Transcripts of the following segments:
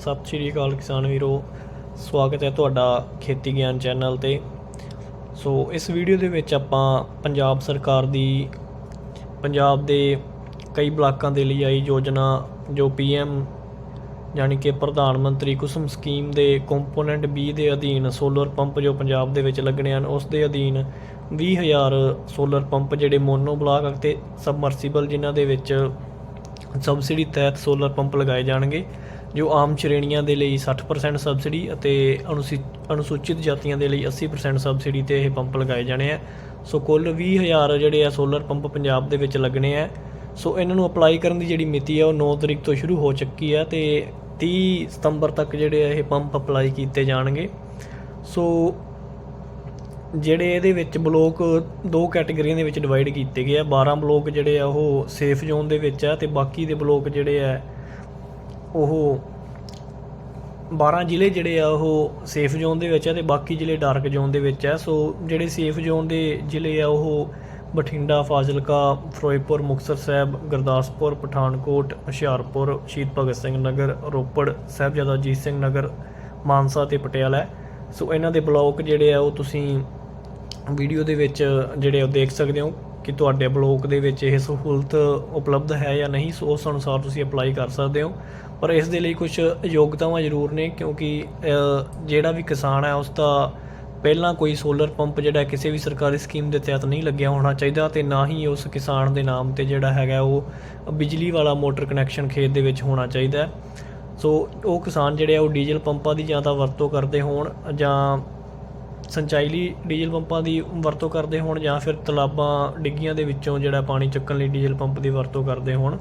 ਸਤਿ ਸ਼੍ਰੀ ਅਕਾਲ ਕਿਸਾਨ ਵੀਰੋ, ਸਵਾਗਤ ਹੈ ਤੁਹਾਡਾ ਖੇਤੀ ਗਿਆਨ ਚੈਨਲ ਤੇ। ਸੋ, ਇਸ ਵੀਡੀਓ ਦੇ ਵਿੱਚ ਆਪਾਂ ਪੰਜਾਬ ਸਰਕਾਰ ਦੀ, ਪੰਜਾਬ ਦੇ ਕਈ ਬਲਾਕਾਂ ਦੇ ਲਈ ਆਈ ਯੋਜਨਾ, ਜੋ ਪੀਐਮ ਯਾਨੀ ਕਿ ਪ੍ਰਧਾਨ ਮੰਤਰੀ ਕੁਸਮ ਸਕੀਮ ਦੇ ਕੰਪੋਨੈਂਟ 20 ਦੇ ਅਧੀਨ ਸੋਲਰ ਪੰਪ ਜੋ ਪੰਜਾਬ ਦੇ ਵਿੱਚ ਲੱਗਣੇ ਹਨ, ਉਸ ਦੇ ਅਧੀਨ 20000 ਸੋਲਰ ਪੰਪ ਜਿਹੜੇ ਮੋਨੋ ਬਲਾਕ ਅਤੇ ਸਬਮਰਸੀਬਲ ਜਿਨ੍ਹਾਂ ਦੇ ਵਿੱਚ ਸਬਸਿਡੀ ਤਹਿਤ ਸੋਲਰ ਪੰਪ ਲਗਾਏ ਜਾਣਗੇ। ਜੋ ਆਮ ਸ਼੍ਰੇਣੀਆਂ ਦੇ ਲਈ 60% ਸਬਸਿਡੀ ਅਤੇ ਅਨੁਸੀ- ਅਨੁਸੂਚਿਤ ਜਾਤੀਆਂ ਦੇ ਲਈ 80% ਸਬਸਿਡੀ ਤੇ ਇਹ ਪੰਪ ਲਗਾਏ ਜਾਣੇ ਆ। ਸੋ ਕੁੱਲ 20000 ਜਿਹੜੇ ਆ ਸੋਲਰ ਪੰਪ ਪੰਜਾਬ ਦੇ ਵਿੱਚ ਲੱਗਣੇ ਆ। ਸੋ ਇਹਨਾਂ ਨੂੰ ਅਪਲਾਈ ਕਰਨ ਦੀ ਜਿਹੜੀ ਮਿਤੀ ਆ ਉਹ 9 ਤਰੀਕ ਤੋਂ ਸ਼ੁਰੂ ਹੋ ਚੁੱਕੀ ਆ ਤੇ 30 ਸਤੰਬਰ ਤੱਕ ਜਿਹੜੇ ਆ ਇਹ ਪੰਪ ਅਪਲਾਈ ਕੀਤੇ ਜਾਣਗੇ। ਸੋ ਜਿਹੜੇ ਇਹਦੇ ਵਿੱਚ ਬਲੋਕ ਦੋ ਕੈਟਾਗਰੀਆਂ ਦੇ ਵਿੱਚ ਡਿਵਾਈਡ ਕੀਤੇ ਗਏ ਆ। 12 ਬਲੋਕ ਜਿਹੜੇ ਆ ਉਹ ਸੇਫ ਜ਼ੋਨ ਦੇ ਵਿੱਚ ਆ ਤੇ ਬਾਕੀ ਦੇ ਬਲੋਕ ਜਿਹੜੇ ਆ ਉਹ 12 ਜ਼ਿਲ੍ਹੇ ਜਿਹੜੇ ਆ, ਉਹ ਸੇਫ ਜ਼ੋਨ ਦੇ ਵਿੱਚ ਆ ਤੇ ਬਾਕੀ ਜ਼ਿਲ੍ਹੇ ਡਾਰਕ ਜ਼ੋਨ ਦੇ ਵਿੱਚ ਆ। ਸੋ ਜਿਹੜੇ ਸੇਫ ਜ਼ੋਨ ਦੇ ਜ਼ਿਲ੍ਹੇ ਆ, ਉਹ ਬਠਿੰਡਾ, ਫਾਜ਼ਿਲਕਾ, ਫਿਰੋਜ਼ਪੁਰ, ਮੁਕਤਸਰ ਸਾਹਿਬ, ਗੁਰਦਾਸਪੁਰ, ਪਠਾਨਕੋਟ, ਹੁਸ਼ਿਆਰਪੁਰ, ਸ਼ਹੀਦ ਭਗਤ ਸਿੰਘ ਨਗਰ, ਰੋਪੜ, ਸਾਹਿਬਜ਼ਾਦਾ ਅਜੀਤ ਸਿੰਘ ਨਗਰ, ਮਾਨਸਾ ਤੇ ਪਟਿਆਲਾ ਸੋ ਇਹਨਾਂ ਦੇ ਬਲਾਕ ਜਿਹੜੇ ਆ, ਉਹ ਤੁਸੀਂ ਵੀਡੀਓ ਦੇ ਵਿੱਚ ਜਿਹੜੇ ਉਹ ਦੇਖ ਸਕਦੇ ਹੋ। ਕਿ ਤੁਹਾਡੇ ਬਲੋਕ ਦੇ ਵਿੱਚ ਇਹ ਸਹੂਲਤ ਉਪਲਬਧ ਹੈ ਜਾਂ ਨਹੀਂ, ਸੋ ਉਸ ਅਨੁਸਾਰ ਤੁਸੀਂ ਅਪਲਾਈ ਕਰ ਸਕਦੇ ਹੋ। ਪਰ ਇਸ ਦੇ ਲਈ ਕੁਝ ਯੋਗਤਾਵਾਂ ਜ਼ਰੂਰ ਨੇ, ਕਿਉਂਕਿ ਜਿਹੜਾ ਵੀ ਕਿਸਾਨ ਹੈ ਉਸ ਦਾ ਪਹਿਲਾਂ ਕੋਈ ਸੋਲਰ ਪੰਪ ਜਿਹੜਾ ਕਿਸੇ ਵੀ ਸਰਕਾਰੀ ਸਕੀਮ ਦੇ ਤਹਿਤ ਨਹੀਂ ਲੱਗਿਆ ਹੋਣਾ ਚਾਹੀਦਾ ਤੇ ਨਾ ਹੀ ਉਸ ਕਿਸਾਨ ਦੇ ਨਾਮ ਤੇ ਜਿਹੜਾ ਹੈਗਾ ਉਹ ਬਿਜਲੀ ਵਾਲਾ ਮੋਟਰ ਕਨੈਕਸ਼ਨ ਖੇਤ ਦੇ ਵਿੱਚ ਹੋਣਾ ਚਾਹੀਦਾ ਸੋ ਉਹ ਕਿਸਾਨ ਜਿਹੜੇ ਆ ਉਹ ਡੀਜ਼ਲ ਪੰਪਾਂ ਦੀ ਜਾਂ ਤਾਂ ਵਰਤੋਂ ਕਰਦੇ ਹੋਣ ਜਾਂ ਸਿੰਚਾਈ ਲਈ ਡੀਜ਼ਲ ਪੰਪਾਂ ਦੀ ਵਰਤੋਂ ਕਰਦੇ ਹੋਣ ਜਾਂ ਫਿਰ ਤਲਾਬਾਂ, ਡਿੱਗੀਆਂ ਦੇ ਵਿੱਚੋਂ ਜਿਹੜਾ ਪਾਣੀ ਚੁੱਕਣ ਲਈ ਡੀਜ਼ਲ ਪੰਪ ਦੀ ਵਰਤੋਂ ਕਰਦੇ ਹੋਣ।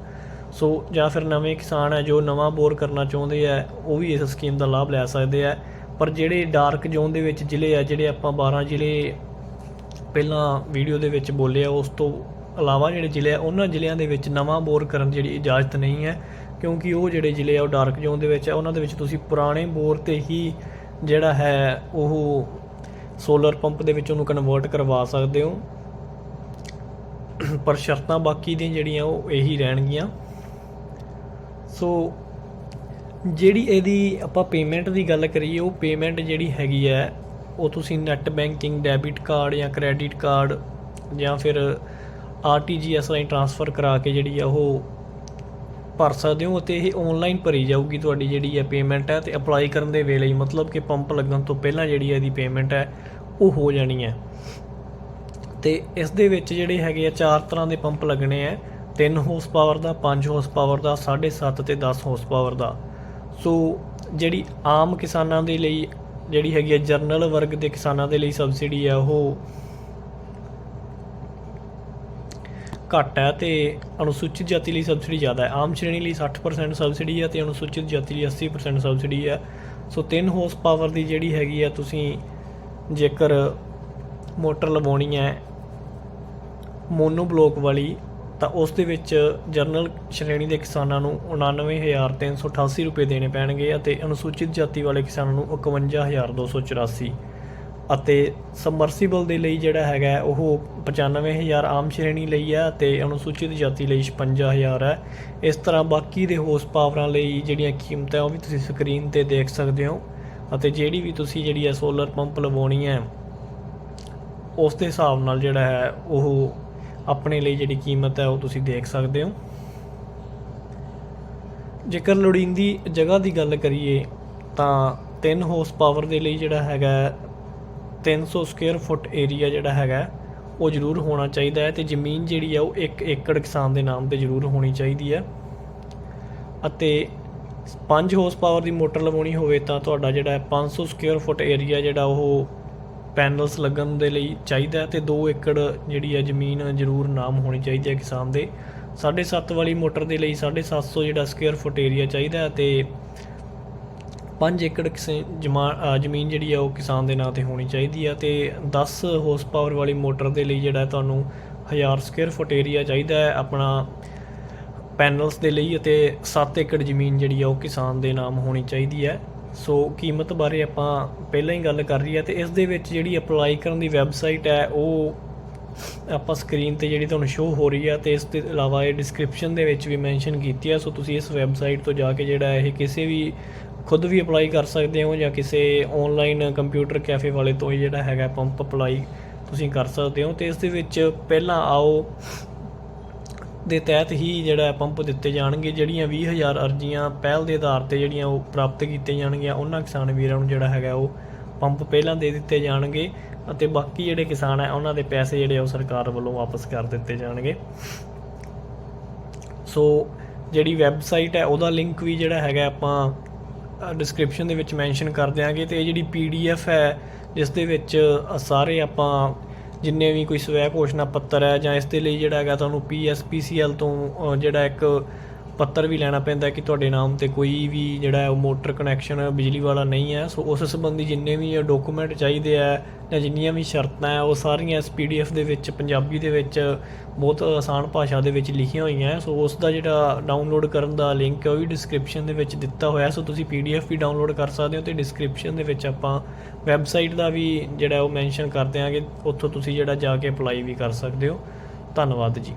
ਸੋ ਜਾਂ ਫਿਰ ਨਵੇਂ ਕਿਸਾਨ ਹੈ ਜੋ ਨਵਾਂ ਬੋਰ ਕਰਨਾ ਚਾਹੁੰਦੇ ਆ ਉਹ ਵੀ ਇਸ ਸਕੀਮ ਦਾ ਲਾਭ ਲੈ ਸਕਦੇ ਆ ਪਰ ਜਿਹੜੇ ਡਾਰਕ ਜ਼ੋਨ ਦੇ ਵਿੱਚ ਜ਼ਿਲ੍ਹੇ ਆ, ਜਿਹੜੇ ਆਪਾਂ 12 ਜ਼ਿਲ੍ਹੇ ਪਹਿਲਾਂ ਵੀਡੀਓ ਦੇ ਵਿੱਚ ਬੋਲੇ ਆ ਉਸ ਤੋਂ ਇਲਾਵਾ ਜਿਹੜੇ ਜ਼ਿਲ੍ਹੇ ਆ, ਉਹਨਾਂ ਜ਼ਿਲ੍ਹਿਆਂ ਦੇ ਵਿੱਚ ਨਵਾਂ ਬੋਰ ਕਰਨ ਦੀ ਜਿਹੜੀ ਇਜਾਜ਼ਤ ਨਹੀਂ ਹੈ। ਕਿਉਂਕਿ ਉਹ ਜਿਹੜੇ ਜ਼ਿਲ੍ਹੇ ਆ, ਉਹ ਡਾਰਕ ਜ਼ੋਨ ਦੇ ਵਿੱਚ ਆ, ਉਹਨਾਂ ਦੇ ਵਿੱਚ ਤੁਸੀਂ ਪੁਰਾਣੇ ਬੋਰ ਤੇ ਹੀ ਜਿਹੜਾ ਹੈ, ਉਹ ਸੋਲਰ ਪੰਪ ਦੇ ਵਿੱਚ ਉਹਨੂੰ ਕਨਵਰਟ ਕਰਵਾ ਸਕਦੇ ਹੋ। ਪਰ ਸ਼ਰਤਾਂ ਬਾਕੀ ਦੀਆਂ ਜਿਹੜੀਆਂ ਉਹ ਇਹੀ ਰਹਿਣਗੀਆਂ। ਸੋ ਜਿਹੜੀ ਇਹਦੀ ਆਪਾਂ ਪੇਮੈਂਟ ਦੀ ਗੱਲ ਕਰੀਏ, ਉਹ ਪੇਮੈਂਟ ਜਿਹੜੀ ਹੈਗੀ ਹੈ, ਉਹ ਤੁਸੀਂ ਨੈਟ ਬੈਂਕਿੰਗ ਡੈਬਿਟ ਕਾਰਡ ਜਾਂ ਕ੍ਰੈਡਿਟ ਕਾਰਡ ਜਾਂ ਫਿਰ ਆਰਟੀਜੀਐਸ ਰਾਹੀਂ ਟ੍ਰਾਂਸਫਰ ਕਰਾ ਕੇ ਜਿਹੜੀ ਆ ਉਹ ਭਰ ਸਕਦੇ ਹੋ ਅਤੇ ਇਹ ਆਨਲਾਈਨ ਭਰੀ ਜਾਊਗੀ ਤੁਹਾਡੀ ਜਿਹੜੀ ਹੈ ਪੇਮੈਂਟ ਹੈ ਤੇ ਅਪਲਾਈ ਕਰਨ ਦੇ ਵੇਲੇ ਮਤਲਬ ਕਿ ਪੰਪ ਲੱਗਣ ਤੋਂ ਪਹਿਲਾਂ ਜਿਹੜੀ ਇਹਦੀ ਪੇਮੈਂਟ ਹੈ, ਉਹ ਹੋ ਜਾਣੀ ਹੈ। ਤੇ ਇਸ ਦੇ ਵਿੱਚ ਜਿਹੜੇ ਹੈਗੇ ਆ, ਚਾਰ ਤਰ੍ਹਾਂ ਦੇ ਪੰਪ ਲੱਗਣੇ ਆ। 3 ਹਾਰਸ ਪਾਵਰ ਦਾ 5 ਹਾਰਸ ਪਾਵਰ ਦਾ 7.5 ਤੇ 10 ਹਾਰਸ ਪਾਵਰ ਦਾ। ਸੋ ਜਿਹੜੀ ਆਮ ਕਿਸਾਨਾਂ ਦੇ ਲਈ, ਜਿਹੜੀ ਹੈਗੀ ਆ, ਜਰਨਲ ਵਰਗ ਦੇ ਕਿਸਾਨਾਂ ਦੇ ਲਈ ਸਬਸਿਡੀ ਆ, ਉਹ ਘੱਟ ਹੈ ਤੇ ਅਨੁਸੂਚਿਤ ਜਾਤੀ ਲਈ ਸਬਸਿਡੀ ਜ਼ਿਆਦਾ ਹੈ। ਆਮ ਸ਼੍ਰੇਣੀ ਲਈ 60% ਸਬਸਿਡੀ ਹੈ ਤੇ ਅਨੁਸੂਚਿਤ ਜਾਤੀ ਲਈ 80% ਸਬਸਿਡੀ ਹੈ। ਸੋ 3 ਹਾਰਸ ਪਾਵਰ ਦੀ ਜਿਹੜੀ ਹੈਗੀ ਆ ਤੁਸੀਂ ਜੇਕਰ ਮੋਟਰ ਲਵਾਉਣੀ ਹੈ ਮੋਨੋ ਬਲੋਕ ਵਾਲੀ, ਤਾਂ ਉਸ ਦੇ ਵਿੱਚ ਜਰਨਲ ਸ਼੍ਰੇਣੀ ਦੇ ਕਿਸਾਨਾਂ ਨੂੰ 99388 ਰੁਪਏ ਦੇਣੇ ਪੈਣਗੇ ਅਤੇ ਅਨੁਸੂਚਿਤ ਜਾਤੀ ਵਾਲੇ ਕਿਸਾਨਾਂ ਨੂੰ 51284 ਅਤੇ ਸਮਰਸੀਬਲ ਦੇ ਲਈ ਜਿਹੜਾ ਹੈਗਾ ਹੈ, ਉਹ 95000 ਆਮ ਸ਼੍ਰੇਣੀ ਲਈ ਹੈ ਅਤੇ ਅਨੁਸੂਚਿਤ ਜਾਤੀ ਲਈ 56000 ਹੈ। ਇਸ ਤਰ੍ਹਾਂ ਬਾਕੀ ਦੇ ਹੋਸ ਪਾਵਰਾਂ ਲਈ ਜਿਹੜੀਆਂ ਕੀਮਤਾਂ ਉਹ ਵੀ ਤੁਸੀਂ ਸਕਰੀਨ ਤੇ ਦੇਖ ਸਕਦੇ ਹੋ ਅਤੇ ਜਿਹੜੀ ਵੀ ਤੁਸੀਂ ਜਿਹੜੀ ਹੈ ਸੋਲਰ ਪੰਪ ਲਵਾਉਣੀ ਹੈ, ਉਸ ਦੇ ਹਿਸਾਬ ਨਾਲ ਜਿਹੜਾ ਹੈ, ਉਹ ਆਪਣੇ ਲਈ ਜਿਹੜੀ ਕੀਮਤ ਹੈ, ਉਹ ਤੁਸੀਂ ਦੇਖ ਸਕਦੇ ਹੋ। ਜੇਕਰ ਲੋੜੀਂਦੀ ਜਗ੍ਹਾ ਦੀ ਗੱਲ ਕਰੀਏ, ਤਾਂ 3 ਹੋਸ ਪਾਵਰ ਦੇ ਲਈ ਜਿਹੜਾ ਹੈਗਾ 300 ਸਕੁਅਰ ਫੁੱਟ ਏਰੀਆ ਜਿਹੜਾ ਹੈਗਾ, ਉਹ ਜ਼ਰੂਰ ਹੋਣਾ ਚਾਹੀਦਾ ਹੈ ਤੇ ਜ਼ਮੀਨ ਜਿਹੜੀ ਆ, ਉਹ 1 ਏਕੜ ਕਿਸਾਨ ਦੇ ਨਾਮ ਤੇ ਜ਼ਰੂਰ ਹੋਣੀ ਚਾਹੀਦੀ ਹੈ। ਅਤੇ 5 ਹਾਰਸ ਪਾਵਰ ਦੀ ਮੋਟਰ ਲਵਾਉਣੀ ਹੋਵੇ ਤਾਂ ਤੁਹਾਡਾ ਜਿਹੜਾ ਹੈ 500 ਸਕੁਅਰ ਫੁੱਟ ਏਰੀਆ ਜਿਹੜਾ, ਉਹ ਪੈਨਲਸ ਲੱਗਣ ਦੇ ਲਈ ਚਾਹੀਦਾ ਹੈ ਤੇ 2 ਏਕੜ ਜਿਹੜੀ ਹੈ, ਜ਼ਮੀਨ ਜ਼ਰੂਰ ਨਾਮ ਹੋਣੀ ਚਾਹੀਦੀ ਹੈ ਕਿਸਾਨ ਦੇ। 7.5 ਵਾਲੀ ਮੋਟਰ ਦੇ ਲਈ 750 ਜਿਹੜਾ ਸਕੁਅਰ ਫੁੱਟ ਏਰੀਆ ਚਾਹੀਦਾ ਹੈ ਤੇ 5 ਏਕੜ ਕਿਸੇ, ਜਮਾ- ਜ਼ਮੀਨ ਜਿਹੜੀ ਆ ਉਹ ਕਿਸਾਨ ਦੇ ਨਾਂ ਤੇ ਹੋਣੀ ਚਾਹੀਦੀ ਹੈ ਤੇ 10 ਹਾਰਸ ਪਾਵਰ ਵਾਲੀ ਮੋਟਰ ਦੇ ਲਈ ਜਿਹੜਾ ਤੁਹਾਨੂੰ 1000 ਸਕੁਅਰ ਫੁੱਟ ਏਰੀਆ ਚਾਹੀਦਾ ਹੈ, ਆਪਣਾ ਪੈਨਲਸ ਦੇ ਲਈ ਅਤੇ 7 ਏਕੜ ਜ਼ਮੀਨ ਜਿਹੜੀ ਆ ਉਹ ਕਿਸਾਨ ਦੇ ਨਾਮ ਹੋਣੀ ਚਾਹੀਦੀ ਹੈ। ਸੋ ਕੀਮਤ ਬਾਰੇ ਆਪਾਂ ਪਹਿਲਾਂ ਹੀ ਗੱਲ ਕਰ ਰਹੀ ਹੈ ਤੇ ਇਸ ਦੇ ਵਿੱਚ ਜਿਹੜੀ ਅਪਲਾਈ ਕਰਨ ਦੀ ਵੈਬਸਾਈਟ ਹੈ, ਉਹ ਆਪਾਂ ਸਕਰੀਨ ਤੇ ਜਿਹੜੀ ਤੁਹਾਨੂੰ ਸ਼ੋ ਹੋ ਰਹੀ ਹੈ ਤੇ ਇਸ ਦੇ ਇਲਾਵਾ ਇਹ ਡਿਸਕ੍ਰਿਪਸ਼ਨ ਦੇ ਵਿੱਚ ਵੀ ਮੈਂਸ਼ਨ ਕੀਤੀ ਹੈ ਸੋ ਤੁਸੀਂ ਇਸ ਵੈਬਸਾਈਟ ਤੋਂ ਜਾ ਕੇ ਜਿਹੜਾ ਇਹ ਕਿਸੇ ਵੀ ਖੁਦ ਵੀ ਅਪਲਾਈ ਕਰ ਸਕਦੇ ਹੋ ਜਾਂ ਕਿਸੇ ਆਨਲਾਈਨ ਕੰਪਿਊਟਰ ਕੈਫੇ ਵਾਲੇ ਤੋਂ ਹੀ ਜਿਹੜਾ ਹੈਗਾ ਪੰਪ ਅਪਲਾਈ ਤੁਸੀਂ ਕਰ ਸਕਦੇ ਹੋ ਤੇ ਇਸ ਦੇ ਵਿੱਚ ਪਹਿਲਾਂ ਆਓ ਦੇ ਤਹਿਤ ਹੀ ਜਿਹੜਾ ਪੰਪ ਦਿੱਤੇ ਜਾਣਗੇ, ਜਿਹੜੀਆਂ 20000 ਅਰਜ਼ੀਆਂ ਪਹਿਲ ਦੇ ਆਧਾਰ ਤੇ ਜਿਹੜੀਆਂ ਉਹ ਪ੍ਰਾਪਤ ਕੀਤੀਆਂ ਜਾਣਗੀਆਂ, ਉਹਨਾਂ ਕਿਸਾਨ ਵੀਰਾਂ ਨੂੰ ਜਿਹੜਾ ਹੈਗਾ ਉਹ ਪੰਪ ਪਹਿਲਾਂ ਦੇ ਦਿੱਤੇ ਜਾਣਗੇ ਅਤੇ ਬਾਕੀ ਜਿਹੜੇ ਕਿਸਾਨ ਹੈ, ਉਹਨਾਂ ਦੇ ਪੈਸੇ ਜਿਹੜੇ ਉਹ ਸਰਕਾਰ ਵੱਲੋਂ ਵਾਪਸ ਕਰ ਦਿੱਤੇ ਜਾਣਗੇ। ਸੋ ਜਿਹੜੀ ਵੈਬਸਾਈਟ ਹੈ, ਉਹਦਾ ਲਿੰਕ ਵੀ ਜਿਹੜਾ ਹੈਗਾ ਆਪਾਂ ਡਿਸਕ੍ਰਿਪਸ਼ਨ ਦੇ ਵਿੱਚ ਮੈਂਸ਼ਨ ਕਰ ਦਿਆਂਗੇ ਤੇ ਇਹ ਜਿਹੜੀ ਪੀਡੀਐਫ ਹੈ, ਜਿਸ ਦੇ ਵਿੱਚ ਸਾਰੇ ਆਪਾਂ ਜਿੰਨੇ ਵੀ ਕੋਈ ਸਵੈ ਘੋਸ਼ਣਾ ਪੱਤਰ ਹੈ ਜਾਂ ਇਸ ਦੇ ਲਈ ਜਿਹੜਾ ਹੈਗਾ ਤੁਹਾਨੂੰ ਪੀਐਸਪੀਸੀਐਲ ਤੋਂ ਜਿਹੜਾ ਇੱਕ ਪੱਤਰ ਵੀ ਲੈਣਾ ਪੈਂਦਾ ਕਿ ਤੁਹਾਡੇ ਨਾਮ ਤੇ ਕੋਈ ਵੀ ਜਿਹੜਾ ਉਹ ਮੋਟਰ ਕਨੈਕਸ਼ਨ ਬਿਜਲੀ ਵਾਲਾ ਨਹੀਂ ਹੈ। ਸੋ ਉਸ ਸੰਬੰਧੀ ਜਿੰਨੇ ਵੀ ਡਾਕੂਮੈਂਟ ਚਾਹੀਦੇ ਆ ਜਾਂ ਜਿੰਨੀਆਂ ਵੀ ਸ਼ਰਤਾਂ ਹੈ, ਉਹ ਸਾਰੀਆਂ ਇਸ ਪੀਡੀਐਫ ਦੇ ਵਿੱਚ, ਪੰਜਾਬੀ ਦੇ ਵਿੱਚ ਬਹੁਤ ਆਸਾਨ ਭਾਸ਼ਾ ਦੇ ਵਿੱਚ ਲਿਖੀਆਂ ਹੋਈਆਂ ਸੋ ਉਸ ਦਾ ਜਿਹੜਾ ਡਾਊਨਲੋਡ ਕਰਨ ਦਾ ਲਿੰਕ ਹੈ, ਉਹ ਵੀ ਡਿਸਕ੍ਰਿਪਸ਼ਨ ਦੇ ਵਿੱਚ ਦਿੱਤਾ ਹੋਇਆ ਸੋ ਤੁਸੀਂ ਪੀਡੀਐਫ ਵੀ ਡਾਊਨਲੋਡ ਕਰ ਸਕਦੇ ਹੋ ਤੇ ਡਿਸਕ੍ਰਿਪਸ਼ਨ ਦੇ ਵਿੱਚ ਆਪਾਂ ਵੈਬਸਾਈਟ ਦਾ ਵੀ ਜਿਹੜਾ ਉਹ ਮੈਂਸ਼ਨ ਕਰ ਦਿਆਂਗੇ। ਉੱਥੋਂ ਤੁਸੀਂ ਜਿਹੜਾ ਜਾ ਕੇ ਅਪਲਾਈ ਵੀ ਕਰ ਸਕਦੇ ਹੋ। ਧੰਨਵਾਦ ਜੀ।